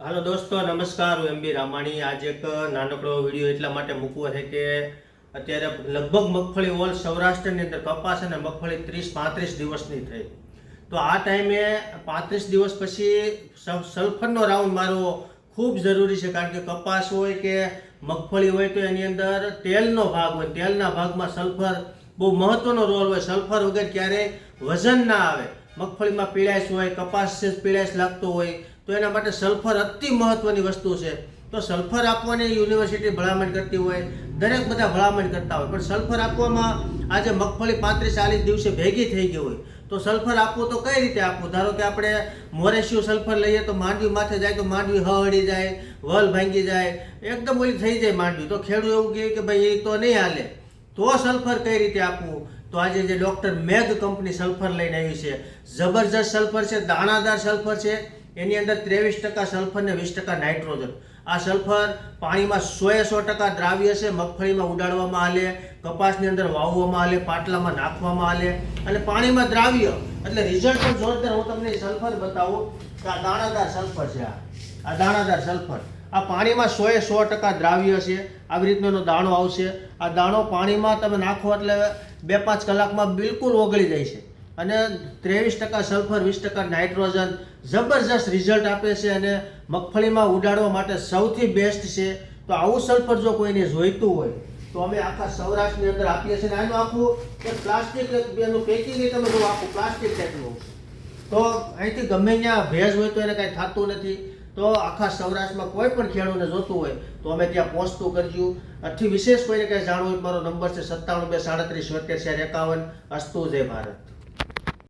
હાલો દોસ્તો, નમસ્કાર, હું એમ બી રામાણી. આજે એક નાનકડો વીડિયો એટલા માટે મૂકવો છે કે અત્યારે લગભગ મગફળી ઓલ સૌરાષ્ટ્રની અંદર કપાસ અને મગફળી ત્રીસ પાંત્રીસ દિવસની થઈ. તો આ ટાઈમે પાંત્રીસ દિવસ પછી સલ્ફરનો રાઉન્ડ મારવો ખૂબ જરૂરી છે, કારણ કે કપાસ હોય કે મગફળી હોય તો એની અંદર તેલનો ભાગ હોય. તેલના ભાગમાં સલ્ફર બહુ મહત્વનો રોલ હોય. સલ્ફર વગર ક્યારેય વજન ના આવે. મગફળીમાં પીળાશ હોય, કપાસ પીળાશ લાગતો હોય. તો એના માટે સલ્ફર અતિ મહત્વની વસ્તુ છે. તો સલ્ફર આપવાની યુનિવર્સિટી ભલામણ કરતી હોય, દરેક બધા ભલામણ કરતા હોય, પણ સલ્ફર આપવામાં આજે મગફળી પાંત્રીસ ચાલીસ દિવસે ભેગી થઈ ગઈ હોય. તો સલ્ફર આપવું તો કઈ રીતે આપવું? ધારો કે આપણે મોરેશિયું સલ્ફર લઈએ તો માંડવી માથે જાય તો માંડવી હળી જાય, વલ ભાંગી જાય, એકદમ ઓલી થઈ જાય માંડવી. તો ખેડૂત એવું કહે કે ભાઈ એ તો નહીં હાલે. તો સલ્ફર કઈ રીતે આપવું? તો આજે જે ડોક્ટર મેઘ કંપની સલ્ફર લઈને આવી છે. જબરજસ્ત સલ્ફર છે, દાણાદાર સલ્ફર છે. એની અંદર ત્રેવીસ ટકા સલ્ફર ને વીસ ટકા નાઇટ્રોજન. આ સલ્ફર પાણીમાં સોએ સો ટકા દ્રાવ્ય છે, મગફળીમાં ઉડાડવામાં આલે કપાસની અંદર વાવવામાં આલે પાટલામાં નાખવામાં આલે અને પાણીમાં દ્રાવ્ય. એટલે રિઝલ્ટ પણ જોરદાર. હું તમને સલ્ફર બતાવું કે આ દાણાદાર સલ્ફર છે આ. આ દાણાદાર સલ્ફર. આ પાણીમાં સોએ સો ટકા દ્રાવ્ય છે. આવી રીતનો એનો દાણો આવશે. આ દાણો પાણીમાં તમે નાખો એટલે બે પાંચ કલાકમાં બિલકુલ ઓગળી જાય છે. અને ત્રેવીસ ટકા સલ્ફર વીસ ટકા નાઇટ્રોજન જબરજસ્ત રિઝલ્ટ આપે છે અને મગફળીમાં ઉડાડવા માટે સૌથી બેસ્ટ છે. તો આવું સલ્ફર જો કોઈને જોઈતું હોય, તો અમે આખા સૌરાષ્ટ્રની અંદર આપીએ છીએ. આનું આખું પ્લાસ્ટિક એનું પેકિંગ તમે જો આખું પ્લાસ્ટિક ટાઈપનું તો અહીંથી ગમે ત્યાં ભેજ હોય તો એને કાંઈ થતું નથી. તો આખા સૌરાષ્ટ્રમાં કોઈ પણ ખેડૂતને જોતું હોય, તો અમે ત્યાં પહોંચતું કરજો. અથી વિશેષ કોઈને કાંઈ જાણવું હોય મારો નંબર છે સત્તાણું બે સાડત્રીસ સિત્તેર ચાર એકાવન. અસ્તુ, જય ભારત.